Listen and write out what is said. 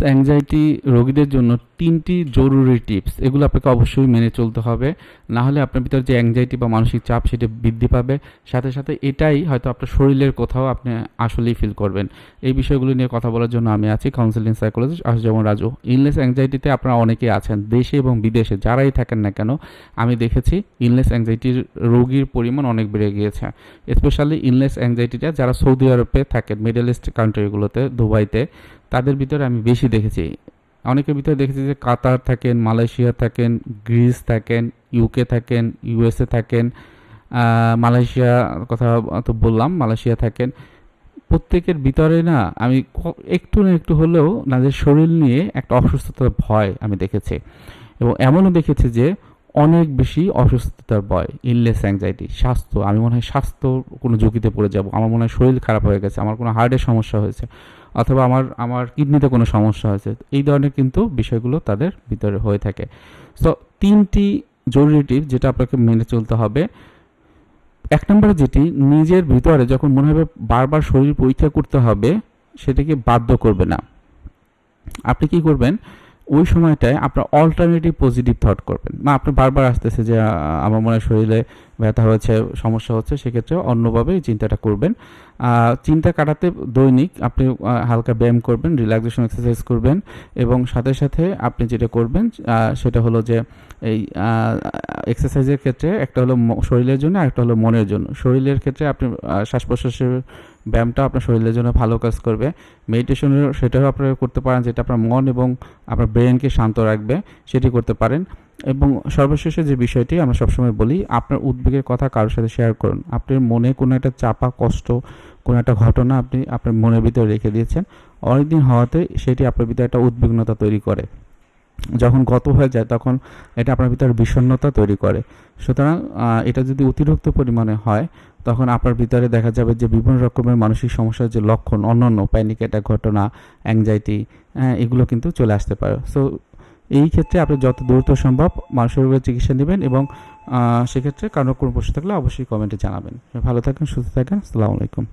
Anxiety রোগীদের জন্য তিনটি জরুরি টিপস, এগুলো আপনাকে অবশ্যই মেনে চলতে হবে। না হলে আপনার ভিতরে যে অ্যাংজাইটি বা মানসিক চাপ সেটা বৃদ্ধি পাবে। সাথে সাথে এটাই হয়তো আপনার শরীরের কোথাও আপনি আসলেই ফিল করবেন। এই বিষয়গুলো নিয়ে কথা বলার জন্য আমি আছি কাউন্সিলিং সাইকোলজিস্ট যেমন রাজু। ইনলেস অ্যাংজাইটিতে আপনারা অনেকেই আছেন, দেশে এবং বিদেশে যারাই থাকেন না কেন, আমি দেখেছি ইনলেস অ্যাংজাইটির রোগীর পরিমাণ অনেক বেড়ে গিয়েছে। স্পেশালি ইনলেস অ্যাংজাইটিটা যারা সৌদি আরবে থাকেন মিডল ইস্ট কান্ট্রিগুলোতে দুবাইতে, তাদের ভিতরে আমি বেশি দেখেছি। অনেকের ভিতরে দেখেছি যে কাতার থাকেন, মালয়েশিয়া থাকেন, গ্রিস থাকেন ইউকে থাকেন ইউএসএ থাকেন মালয়েশিয়া কথা তো বললাম, মালয়েশিয়া থাকেন। প্রত্যেকের ভিতরে না, আমি একটু না একটু হলেও নাদের শরীর নিয়ে একটা অসুস্থতার ভয় আমি দেখেছি। এবং এমনও দেখেছি যে অনেক বেশি অসুস্থতার ভয় ইলনেস অ্যাংজাইটি স্বাস্থ্য। আমি মনে হয় স্বাস্থ্য কোনো ঝুঁকিতে পড়ে যাব। আমার মনে হয় শরীর খারাপ হয়ে গেছে, আমার কোনো হার্টের সমস্যা হয়েছে, অথবা আমার আমার কিডনিতে কোনো সমস্যা হয়েছে। এই ধরনের কিন্তু বিষয়গুলো তাদের ভিতরে হয়ে থাকে। সো তিনটি জরুরি টিপ যেটা আপনাকে মেনে চলতে হবে। এক নম্বরে যেটি, নিজের ভিতরে যখন মনে হবে বারবার শরীর পরীক্ষা করতে হবে, সেটাকে বাধ্য করবে না। আপনি কি করবেন? ওই সময়টায় আপনার অল্টারনেটিভ পজিটিভ থট করবেন। না, আপনি বারবার আসতেছে যে আমার মনে হয় শরীরে ব্যথা হয়েছে সমস্যা হচ্ছে, সেক্ষেত্রে অন্যভাবে এই চিন্তাটা করবেন। চিন্তা কাটাতে দৈনিক আপনি হালকা ব্যায়াম করবেন রিল্যাক্সেশন এক্সারসাইজ করবেন এবং সাথে সাথে আপনি যেটা করবেন সেটা হলো যে এই এক্সারসাইজের ক্ষেত্রে একটা হলো শরীরের জন্য আর একটা হলো মনের জন্য। শরীরের ক্ষেত্রে আপনি শ্বাস প্রশ্বাসের ব্যায়ামটা আপনার শরীরের জন্য ভালো কাজ করবে। মেডিটেশনের সেটাও আপনারা করতে পারেন, যেটা আপনার মন এবং আপনার ব্রেনকে শান্ত রাখবে, সেটি করতে পারেন। এবং সর্বশেষে যে বিষয়টি আমরা সবসময় বলি, আপনার উদ্বেগের কথা কারোর সাথে শেয়ার করুন। আপনার মনে কোনো একটা চাপা কষ্ট, কোনো একটা ঘটনা আপনি আপনার মনের ভিতরে রেখে দিয়েছেন, অনেকদিন হওয়াতে সেটি আপনার ভিতরে একটা উদ্বিগ্নতা তৈরি করে। যখন গত হয়ে যায়, তখন এটা আপনার ভিতরে বিষণ্ণতা তৈরি করে। সুতরাং এটা যদি অতিরিক্ত পরিমাণে হয়, তখন আপনার ভিতরে দেখা যাবে যে বিভিন্ন রকমের মানসিক সমস্যার যে লক্ষণ, অন্যান্য প্যানিক অ্যাটাক ঘটনা অ্যাংজাইটি এগুলো কিন্তু চলে আসতে পারে। সো এই ক্ষেত্রে আপনি যত দ্রুত সম্ভব রোগের চিকিৎসা নেবেন এবং সেক্ষেত্রে কারও কোনো প্রশ্ন থাকলে অবশ্যই কমেন্টে জানাবেন। ভালো থাকেন সুস্থ থাকেন আসসালামু আলাইকুম।